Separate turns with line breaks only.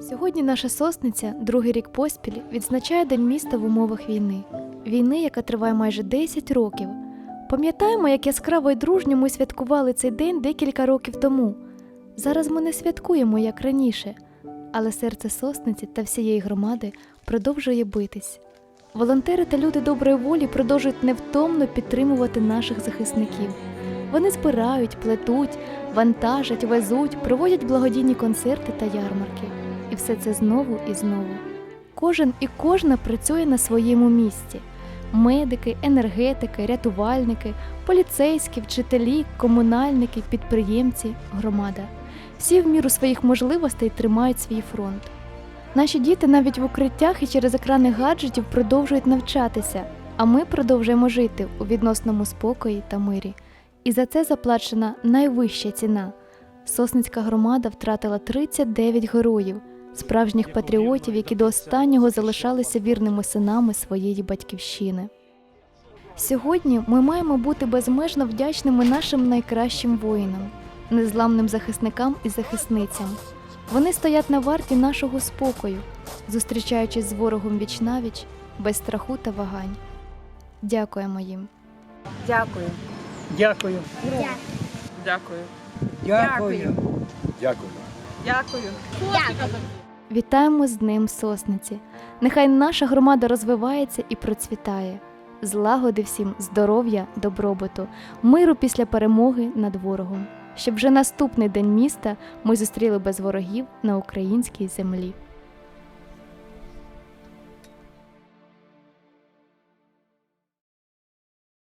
Сьогодні наша сосниця, другий рік поспіль, відзначає День міста в умовах війни. Війни, яка триває майже 10 років. Пам'ятаємо, як яскраво й дружньо ми святкували цей день декілька років тому. Зараз ми не святкуємо, як раніше, але серце сосниці та всієї громади продовжує битись. Волонтери та люди доброї волі продовжують невтомно підтримувати наших захисників. Вони збирають, плетуть, вантажать, везуть, проводять благодійні концерти та ярмарки. І все це знову і знову. Кожен і кожна працює на своєму місці: медики, енергетики, рятувальники, поліцейські, вчителі, комунальники, підприємці, громада. Всі в міру своїх можливостей тримають свій фронт. Наші діти навіть в укриттях і через екрани гаджетів продовжують навчатися, а ми продовжуємо жити у відносному спокої та мирі. І за це заплачена найвища ціна. Сосницька громада втратила 39 героїв, справжніх патріотів, які до останнього залишалися вірними синами своєї батьківщини. Сьогодні ми маємо бути безмежно вдячними нашим найкращим воїнам, незламним захисникам і захисницям. Вони стоять на варті нашого спокою, зустрічаючись з ворогом вічнавіч, без страху та вагань. Дякуємо їм.
Дякую.
Дякую.
Дякую.
Дякую.
Дякую.
Дякую.
Вітаємо з ним Сосниці. Нехай наша громада розвивається і процвітає. Злагоди всім, здоров'я, добробуту, миру після перемоги над ворогом. Щоб вже наступний день міста ми зустріли без ворогів на українській землі.